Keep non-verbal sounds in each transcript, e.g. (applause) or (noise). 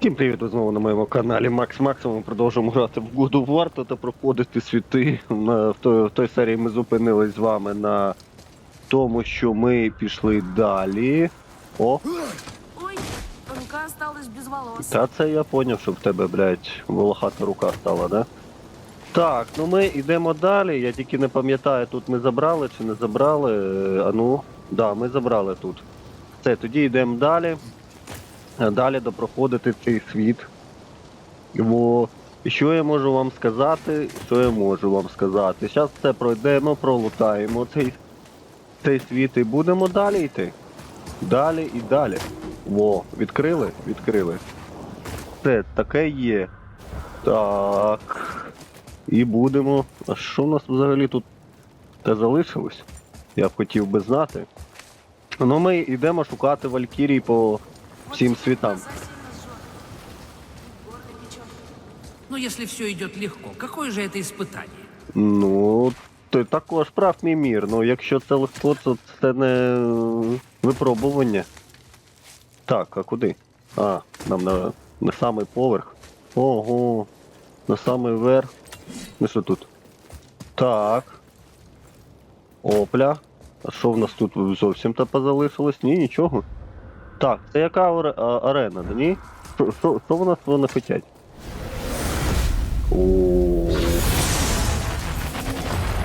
Всім привіт знову на моєму каналі Макс Максимум. Ми продовжуємо грати в God of War та проходити світи. В, той, в той серії ми зупинились з вами на тому, що ми пішли далі. О, Ой, рука осталась без волос. та це я поняв, що в тебе, блядь, волохата рука стала, да? Так, ну ми йдемо далі. Я тільки не пам'ятаю, тут ми забрали чи не забрали. Е, А ну, да, ми забрали тут. Все, тоді йдемо далі. Далі допроходити цей світ. Бо що я можу вам сказати? Що я можу вам сказати? Зараз це пройдемо, пролутаємо цей, цей світ і будемо далі йти. Далі і далі. Во, відкрили? Відкрили. Це таке є. Так. І будемо. А що в нас взагалі тут те залишилось? Я б хотів би знати. Ну ми йдемо шукати Валькірій по Горло печет. Но если все идет легко, какое же это испытание? Ну, ти також прав мій мір. Ну, якщо це легко, то це не е, випробування. Так, а куди? А, нам на, на самий поверх. Ого. На самий верх. Ну що тут? Так. Опля. А що в нас тут зовсім та позалишилось? Ні, нічого. Так, це яка арена, да ні? Що- в нас вони хотять?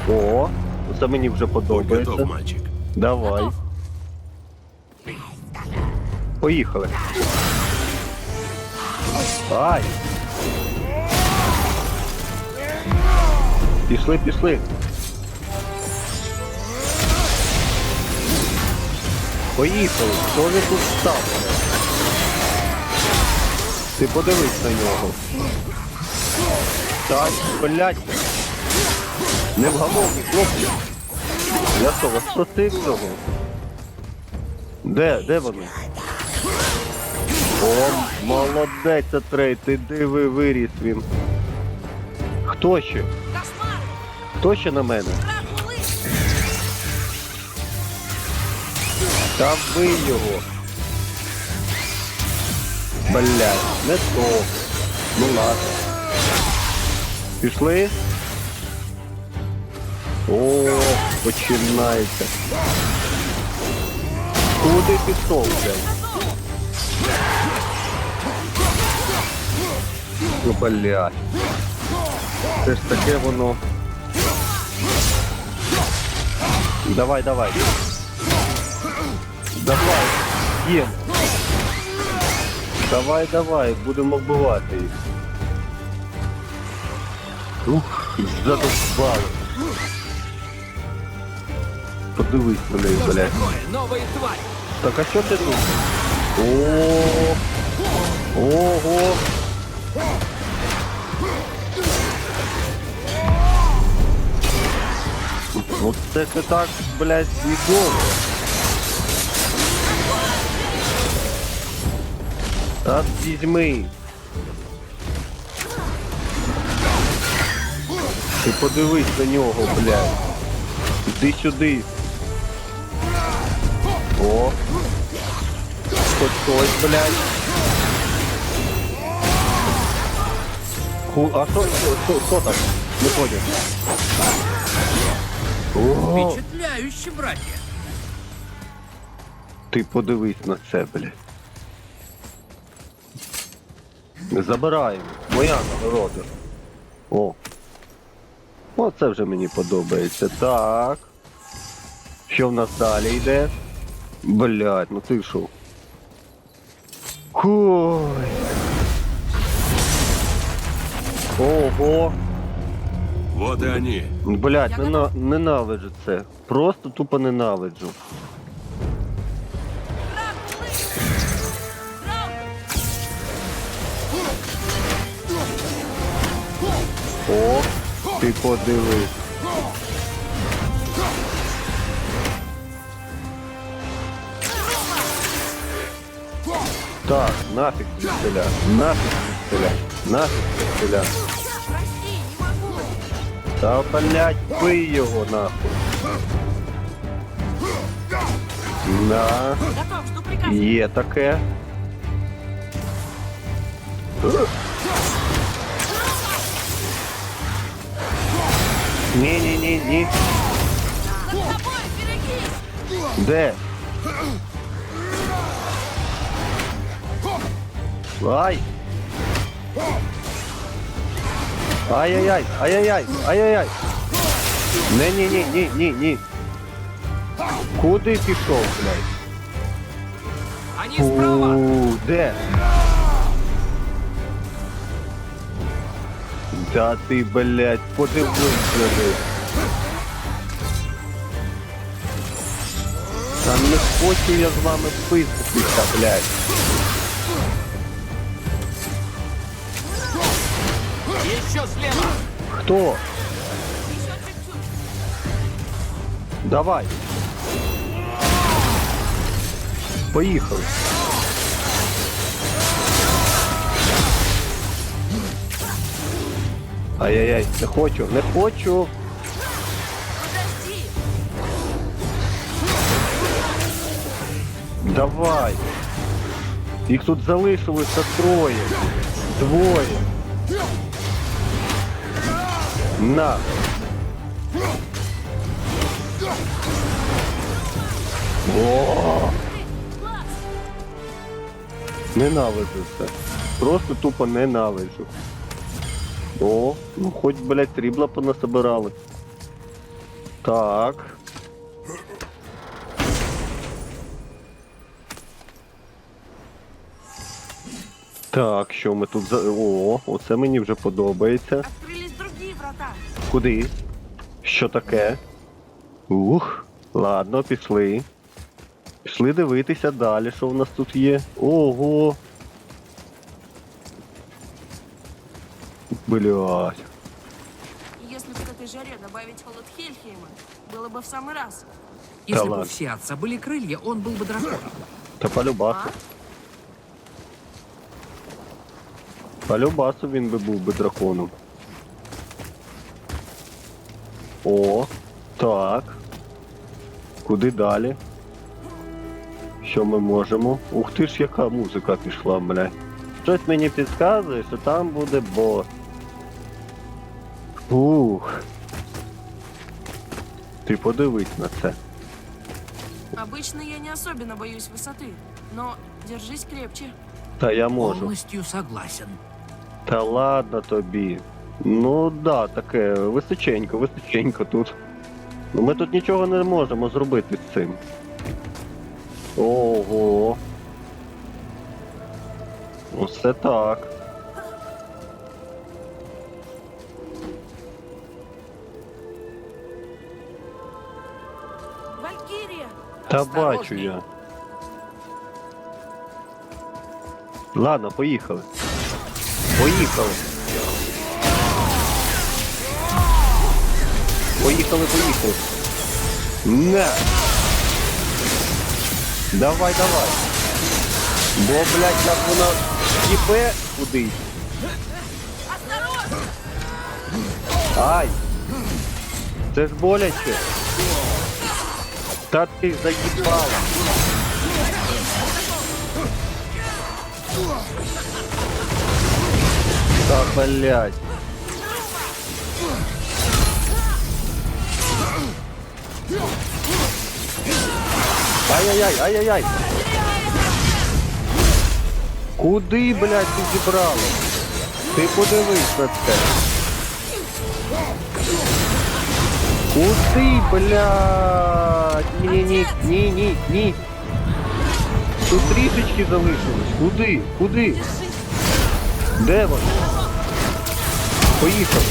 О. Це мені вже подобається. Давай. Поїхали. Ай. Пішли, пішли. Поїхали. Хто він тут став? Ти подивись на нього. Так, блядь. Не вгамовні, хлопці. Я що, вас просив цього? Де? Де вони? О, молодець, Атрей, ти диви виріс він. Хто ще? Хто ще на мене? Та вбий його. Блядь, не то. Ну ладно. Пішли? О, починається. Куди пішов, блядь? Ну, блядь. Це ж таке воно. Давай, давай. Давай, їм. Давай, давай, будемо вбивати їх. Ух, задовбали. Подивись на неї, блядь. Новые твари! Так а що ти тут? О, ого. Оце це так, блядь, відомо. Та візьми. Ти подивись на нього, блядь. Іди сюди. О. Хоч хтось, блядь. Ху, а що, що, що там? Не ходять. О, Впечатляюще, братья! ти подивись на це, блядь. Забираємо. Моя нагорода. О. О, це вже мені подобається. Так. Що в нас далі йде? Блядь, ну ти що? Ой. Ого. Вот и они. Блядь, Я нена... ненавиджу це. Просто тупо ненавиджу. О, ти подивись. Так, стріля, нафіг стріля. Прости, не могу! Та блять, бий його нахуй. На, є таке. Ні, ні, ні, ні. Над тобой, берегись! Де? Ай! Ай-яй-яй, ай-яй-яй, ай-яй-яй. Не, ні, ні, ні, ні, ні. Куди пішов, блядь? Они справа! Де? Да ти, блядь, подивись, блядь. Та не хочу я з вами пиздитися, блядь. Еще слева! Чуть-чуть. Давай. Поїхали. Ай-яй-яй, не хочу, не хочу. Подожди! Давай. Їх тут залишилося троє. Двоє. На. О, ненавиджу це. Просто тупо ненавиджу. О, ну хоч, блядь, трібла понасобирали. Так. Так, що ми тут за. О, оце мені вже подобається. Другие врата. Куди? Що таке? Ух, ладно, пішли. Пішли дивитися далі, що в нас тут є. Ого. Блять. Если бы к этой жаре добавить холод Хельхейма, было бы в самый раз. Если бы ладно. у Всеотца были крылья, он был бы драконом. Та полюбасу. А? Полюбасу він би був би драконом. О, так. Куди далі? Що ми можемо? Ух ти ж, яка музика пішла, бля. Щось мені підказує, що там буде бос. Ух. Ти подивись на це. Обычно я не особенно боюсь высоты, но держись крепче. Та я можу. Полностью согласен. Та ладно тобі. Ну да, таке височенько, височенько тут. Ну ми тут нічого не можемо зробити з цим. Ого. Оце так. Та бачу я. Ладно, поїхали. Поїхали. Поїхали, поїхали. Не. Давай, давай. Бо, блядь, як воно їбе кудись. Ай! Це ж боляче. Та ти заїбала. Та блядь. Ай-яй-яй, ай-яй-яй. Куди, блядь, ти зібрала? Ти подивись на це. Куди, блядь? Ні, ні, ні, ні, ні. Тут трішечки залишилось. Куди? Куди? Де вони? Поїхали.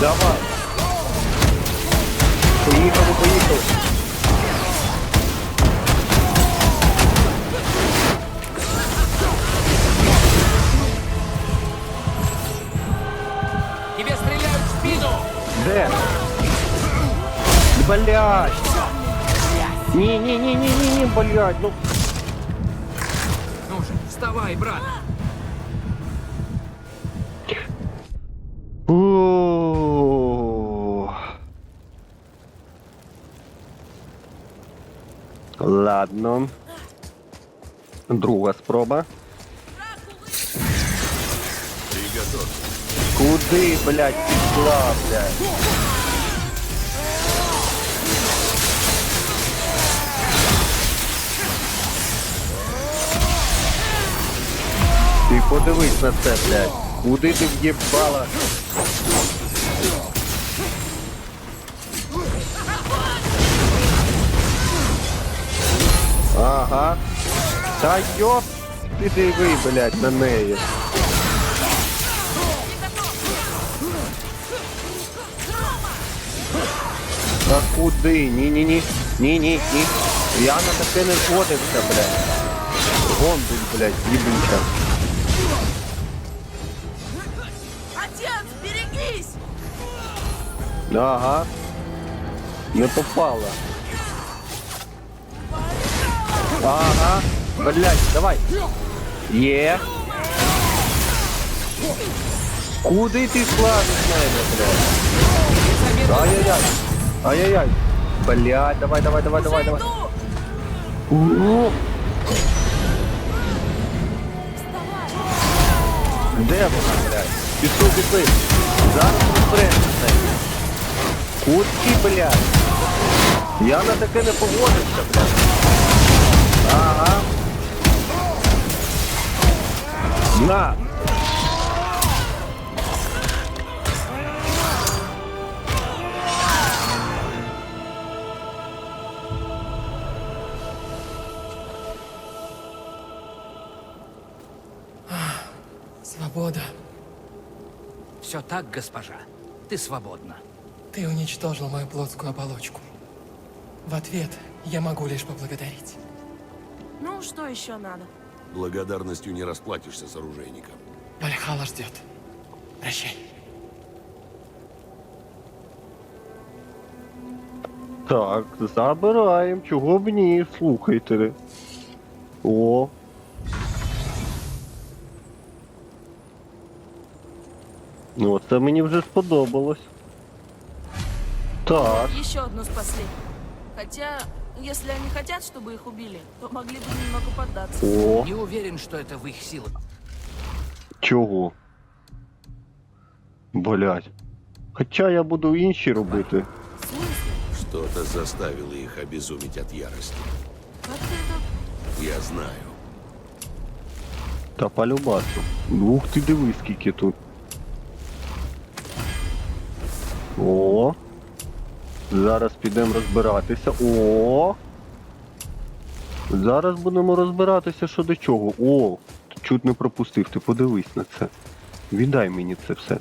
Давай. Поїхали, поїхали. Тебе стреляют в спину! Де? Блядь. Ні, ні, ні, ні, ні, ні, блядь, ну. Ну же, вставай, брат! Ух. Ладно. Друга спроба. Приготовься. Куди, блядь, пішла, блядь? Ти подивись на це, блядь. Куди ти в'єбала? Ага. Та йоп, ти диви, блядь, на неї. Та куди? Ні-ні-ні. Ні-ні-ні. Я на таке не згодився, блядь. Гондуль, блядь, їбуча. Ага. Не попала. Ага. Блядь, давай. Є. Куди ти славиш мене, блядь? Ай-яй-яй. Ай-яй-яй. Блядь, давай, давай, давай, давай, давай. О! Де вона, блядь? Пішов, пішли. Зараз розберемося Кутки, блядь. Я на таке не погодився, блядь. Ага. На. Свобода. Все так, госпожа. Ты свободна. Ты уничтожил мою плотскую оболочку. В ответ я могу лишь поблагодарить. Ну, что еще надо? Благодарностью не расплатишься с оружейником. Вальхала ждет. Прощай. Так, забираємо. Чого б ні, слухайте. О. Ну, це мені вже сподобалось. Так, Еще одну спасли. Хотя, если они хотят, чтобы их убили, то могли бы немного поддаться. о, Не уверен, что это в их силах. чого? Блять. Хоча я буду інші робити. В смысле? Что-то заставило их обезуметь от ярости. Как ты это... Я знаю. Та полюбасу. Ух ти диви, скільки тут. О. Зараз підемо розбиратися. О. Зараз будемо розбиратися, що до чого. О, чуть не пропустив, ти подивись на це. Віддай мені це все.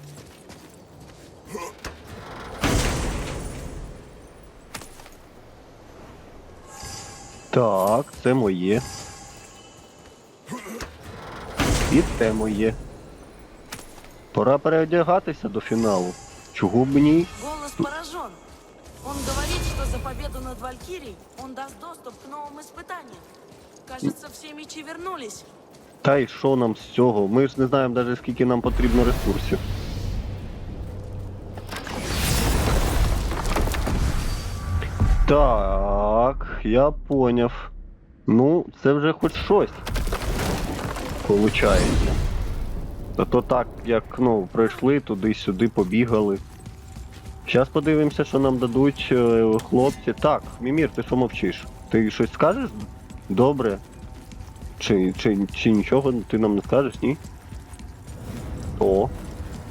Так, це моє. І це моє. Пора переодягатися до фіналу. Чого б ні? Голос поражен. Он говорит, что за победу над Валькирией он даст доступ к новым испытаниям. Кажется, все мечи вернулись. Та й що нам з цього? Ми ж не знаємо навіть скільки нам потрібно ресурсів. Так, я поняв. Ну, це вже хоч щось. Получається. А то так, як ну, пройшли туди-сюди, побігали. Зараз подивимося, що нам дадуть е, хлопці. Так, Мімір, ти що мовчиш? Ти щось скажеш? Добре. Чи, чи, чи нічого ти нам не скажеш, ні? О.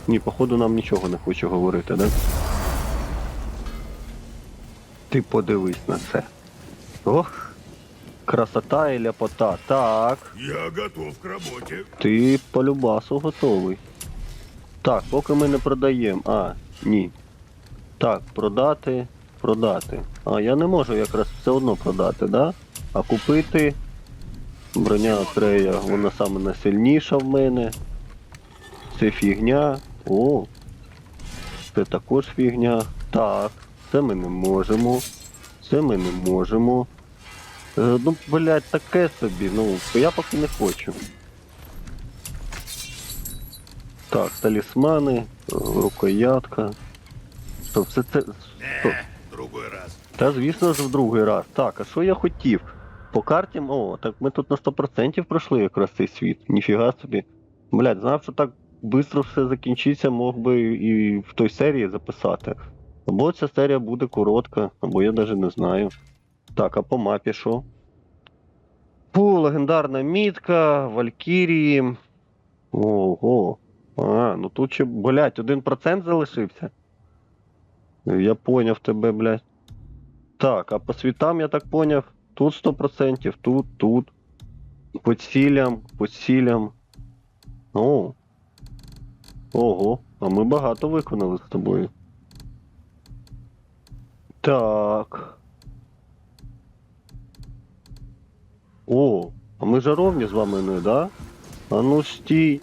Ні, походу нам нічого не хоче говорити, да? Ти подивись на це. Ох. Красота і ляпота. Так. Я готов к работе. Ти по любасу готовий. Так, поки ми не продаємо. А, ні. Так, продати, продати. А, я не можу якраз все одно продати, да? А купити. Броня Атрея, вона саме найсильніша в мене. Це фігня. О. Це також фігня. Так, це ми не можемо. Це ми не можемо. Е, ну, блядь, таке собі, ну, я поки не хочу. Так, талісмани, рукоятка. Стоп, все це. Стоп. Другой раз. Та звісно ж в другий раз. Так, а що я хотів? По карті, о, так ми тут на 100% пройшли якраз цей світ. Ніфіга собі. Блядь, знав, що так швидко все закінчиться, мог би і в той серії записати. Або ця серія буде коротка, або я навіть не знаю. Так, а по мапі що? Фу, легендарна мітка, Валькірії. Ого. А, ну тут ще, блядь, 1% залишився. Я поняв тебе, блядь. Так, а по світам я так поняв. Тут 100%, тут, тут. По цілям, по цілям. О. Ого, а ми багато виконали з тобою. Так. О, а ми жаровні з вами не, да? А ну стій.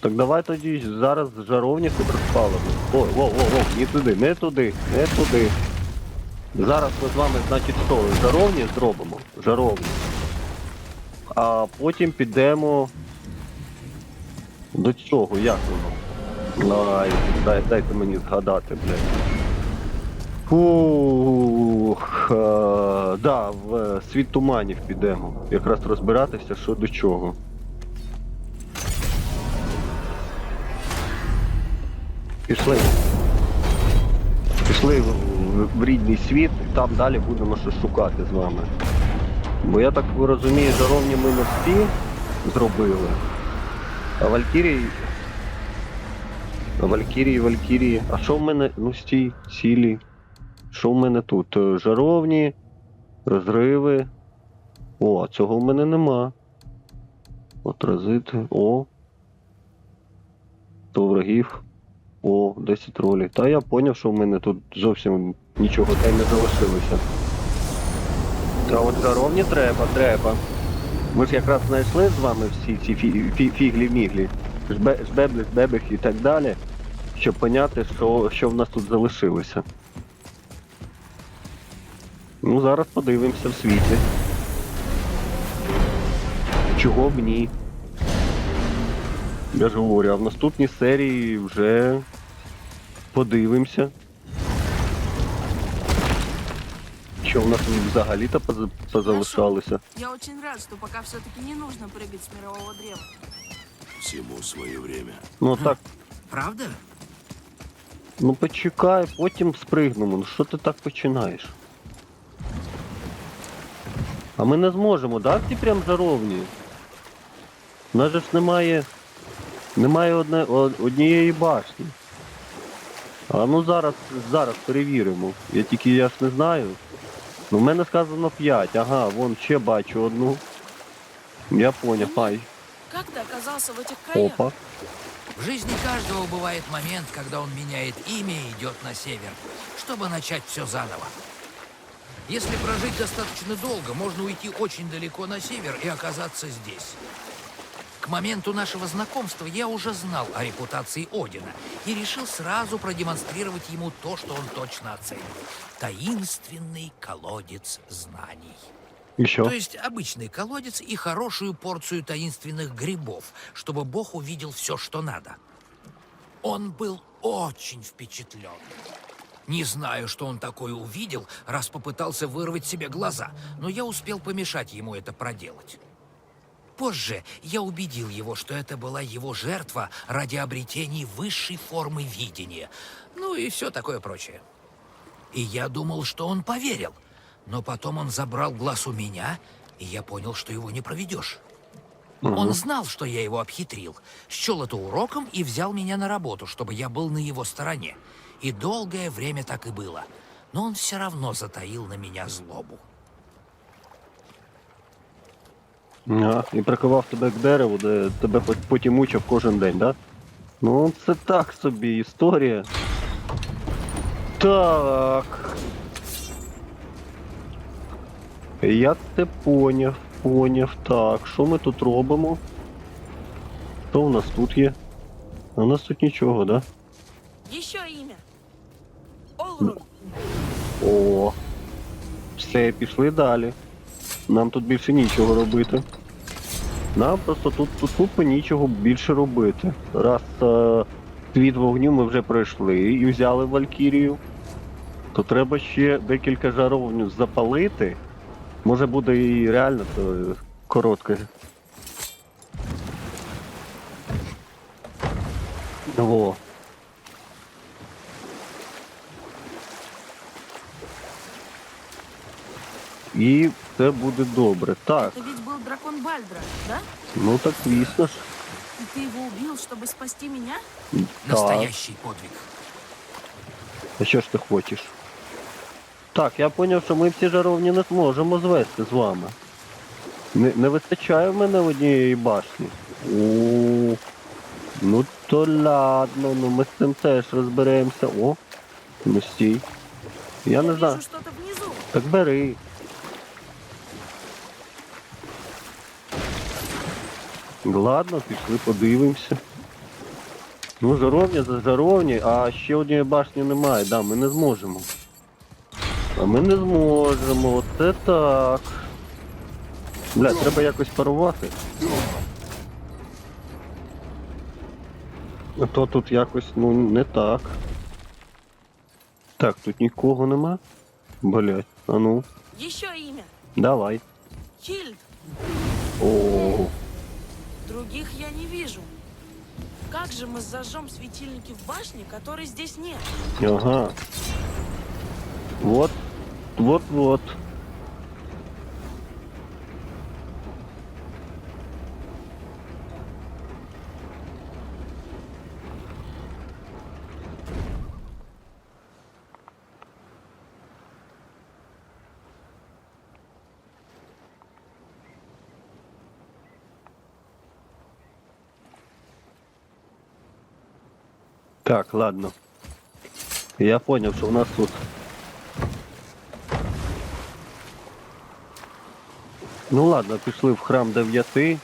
Так давай тоді зараз жаровні хоч розпалимо. Ой, во, во, во, не туди, не туди, не туди. Зараз ми з вами, значить, що, жаровні зробимо? Жаровні. А потім підемо. До цього, як воно? Ай, дай, дайте мені згадати, блядь. Фух, е, да, в світ туманів підемо. Якраз розбиратися, що до чого. Пішли. Пішли в, рідний світ, і там далі будемо щось шукати з вами. Бо я так розумію, жаровні ми не всі зробили. А Валькірії. Валькірії, Валькірії. А що в мене? Ну стій, цілі. Що в мене тут? Е, Жаровні, розриви. О, а цього в мене нема. Отразити. О. То врагів. О, 10 ролей. Та я поняв, що в мене тут зовсім нічого та й не залишилося. А от жаровні треба, треба. Ми ж якраз знайшли з вами всі ці фі- фі- фіглі-міглі, жбе- жбебли, жбебехи і так далі, щоб поняти, що, що в нас тут залишилося. Ну, зараз подивимося в світі. Чого б ні? Я ж говорю, а в наступній серії вже подивимося. Що в нас взагалі-то поза- позалишалося. Я очень рад, что пока все-таки не нужно прыгать с мирового древа. Всему свое время. Ну так, Правда? ну почекай, потім спригнемо. Ну що ти так починаєш? А ми не зможемо, да, ці прям жаровні? У нас же ж немає. Немає одне, о- однієї башні. А ну зараз, зараз перевіримо. Я тільки я ж не знаю. Ну, в мене сказано 5, ага, вон ще бачу одну. Я поняв, ай. Как ты оказался в этих краях? Опа. В жизни каждого бывает момент, когда он меняет имя и идет на север, чтобы начать все заново. Если прожить достаточно долго, можно уйти очень далеко на север и оказаться здесь. К моменту нашего знакомства я уже знал о репутации Одина и решил сразу продемонстрировать ему то, что он точно оценит. Таинственный колодец знаний. Що? То есть обычный колодец и хорошую порцию таинственных грибов, чтобы Бог увидел все, что надо. Он был очень впечатлен. Не знаю, что он такое увидел, раз попытался вырвать себе глаза, но я успел помешать ему это проделать. Позже я убедил его, что это была его жертва ради обретения высшей формы видения. Ну и все такое прочее. И я думал, что он поверил. Но потом он забрал глаз у меня, и я понял, что его не проведешь. Он знал, что я его обхитрил, счел это уроком и взял меня на работу, чтобы я был на его стороне. И долгое время так и было. Но он все равно затаил на меня злобу. А, і прикував тебе к дереву, де тебе пот- потім мучив кожен день, да? Ну, це так собі історія. Так. Я це поняв, поняв. Так, що ми тут робимо? Що у нас тут є? У нас тут нічого, да? Еще имя. Олрун. О. Все, пішли далі. Нам тут більше нічого робити. Нам просто тут, тут тупо нічого більше робити. Раз е, світ вогню ми вже пройшли і взяли Валькірію, то треба ще декілька жаровню запалити Може буде і реально то коротке. Во. І все буде добре. Так, дракон Бальдра, да? ну так звісно ж. И ты его убил, чтобы спасти меня? Так. Настоящий подвиг. А що ж ти хочеш? Так, я зрозумів, що ми всі жаровні не зможемо звести з вами. Не, не вистачає в мене однієї башні. О, ну то ладно, ну ми з цим теж розберемося. О, ну стій. Я не знаю. вижу что-то внизу. Так бери. Ладно, пішли, подивимося. Ну, жаровня за жаровні, а ще однієї башні немає, да, ми не зможемо. А ми не зможемо, оце так. Бля, треба якось парувати. А то тут якось, ну, не так. Так, тут нікого нема. Блять, а ну, Еще имя. давай. Хильд. О, Других я не вижу. Как же мы зажжем светильники в башне, которой здесь нет? ага. Вот, вот, вот. Так, ладно. Я понял, что у нас тут. Ну ладно, пішли в храм дев'яти.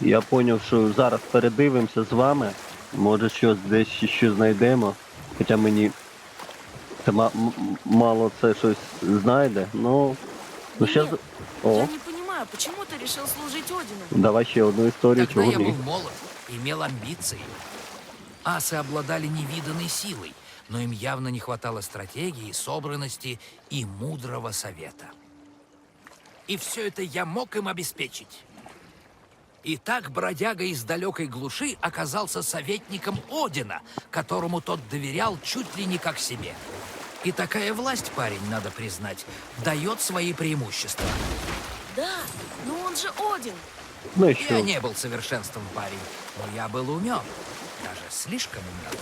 Я поняв, що зараз передивимося з вами. Може щось десь ще знайдемо. Хоча мені це мало це щось знайде. Ну. Ну щас... О, Я не понимаю, почему ты решил служить Одину? давай ще одну історію, Тогда чого я ні. был молод, имел амбиции. Асы обладали невиданной силой, но им явно не хватало стратегии, собранности и мудрого совета. И все это я мог им обеспечить. И так бродяга из далекой глуши оказался советником Одина, которому тот доверял чуть ли не как себе. И такая власть, парень, надо признать, дает свои преимущества. Да, но он же Один. Ну Я не был совершенством парень, но я был умен. Слишком умен.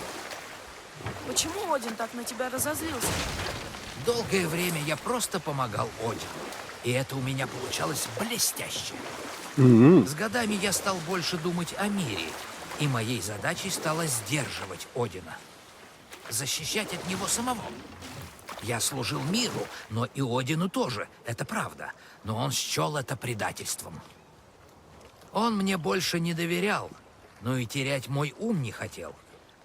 Почему Один так на тебя разозлился? Долгое время я просто помогал Одину. И это у меня получалось блестяще. Мгм. С годами я стал больше думать о мире, и моей задачей стало сдерживать Одина. Защищать от него самого. Я служил миру, но и Одину тоже, это правда. Но он счел это предательством. Он мне больше не доверял, но и терять мой ум не хотел.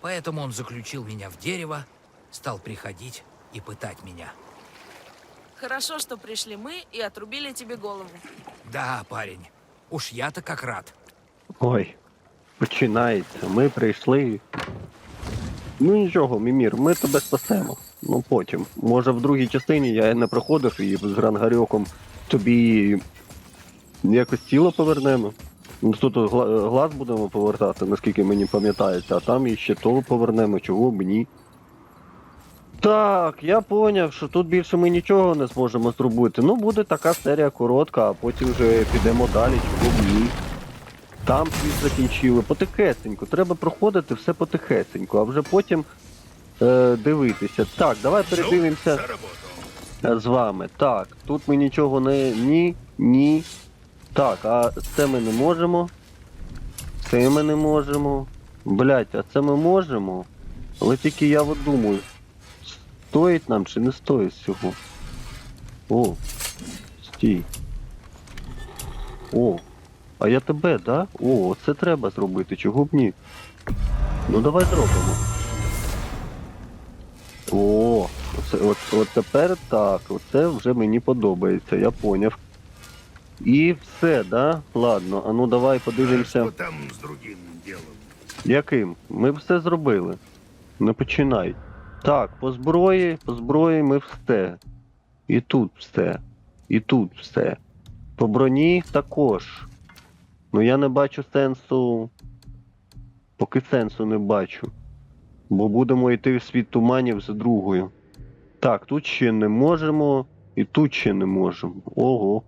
Поэтому он заключил меня в дерево, стал приходить и пытать меня. Хорошо, что пришли мы и отрубили тебе голову. Да, парень, уж я-то как рад. Ой, починається. Ми прийшли. Ну нічого, Мімір, ми тебе спасемо. Ну потім. Може в другій частині я не проходив і з Рангарьоком тобі якось тіло повернемо. Ну, Тут глаз будемо повертати, наскільки мені пам'ятається, а там і ще то повернемо, чого б ні. Так, я поняв, що тут більше ми нічого не зможемо зробити. Ну, буде така серія коротка, а потім вже підемо далі, чого б ні. Там світ закінчили. Потихесеньку. Треба проходити все потихесеньку, а вже потім е, дивитися. Так, давай передивимося з вами. Так, тут ми нічого не. Ні, ні. Так, а це ми не можемо. Це ми не можемо. Блять, а це ми можемо. Але тільки я от думаю, стоїть нам чи не стоїть цього. О, стій. О, а я тебе, да? О, це треба зробити, чого б ні. Ну давай зробимо. О, оце, от, от тепер так, оце вже мені подобається, я поняв. І все, да? Ладно, а ну давай подивимося. что там с другим делом? Яким? Ми все зробили. Не починай. Так, по зброї, по зброї ми все. І тут все. І тут все. По броні також. Ну я не бачу сенсу. Поки сенсу не бачу. Бо будемо йти в світ туманів за другою. Так, тут ще не можемо, і тут ще не можемо. Ого.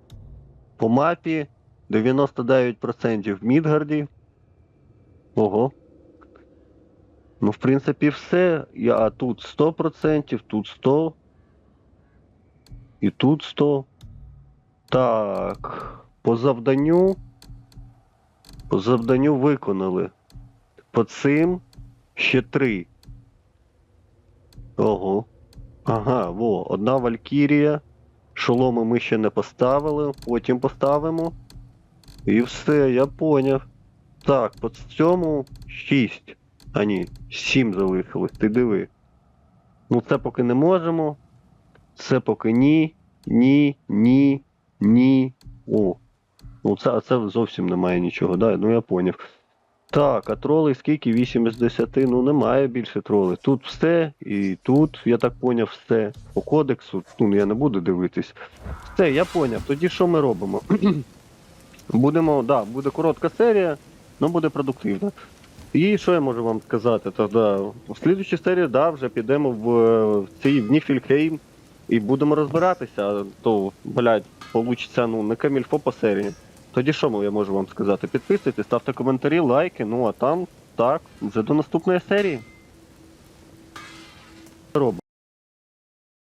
По мапі 99% в Мідгарді. Ого. Ну, в принципі, все. Я, а тут 100%, тут 100. І тут 100. Так. По завданню. По завданню виконали. По цим ще три. Ого. Ага, во, одна Валькірія. Шоломи ми ще не поставили, потім поставимо. І все, я поняв. Так, по цьому 6. А ні, 7 залишилось, ти диви. Ну це поки не можемо. Це поки ні. Ні, ні, ні. О. Ну це, це зовсім немає нічого, да? Ну я поняв. Так, а тролей скільки? 8 із 10. Ну немає більше тролей. Тут все, і тут, я так поняв, все. По кодексу, ну я не буду дивитись. Все, я поняв. Тоді що ми робимо? (clears throat) Будемо, да, буде коротка серія, але буде продуктивна. І що я можу вам сказати? Тогда в слідчій серії, да, вже підемо в, в цей в Ніфільхейм і будемо розбиратися, то, блядь, получиться, ну, не камільфо по серії. Тоді що я можу вам сказати? Підписуйтесь, ставте коментарі, лайки, ну а там так, вже до наступної серії. Робимо.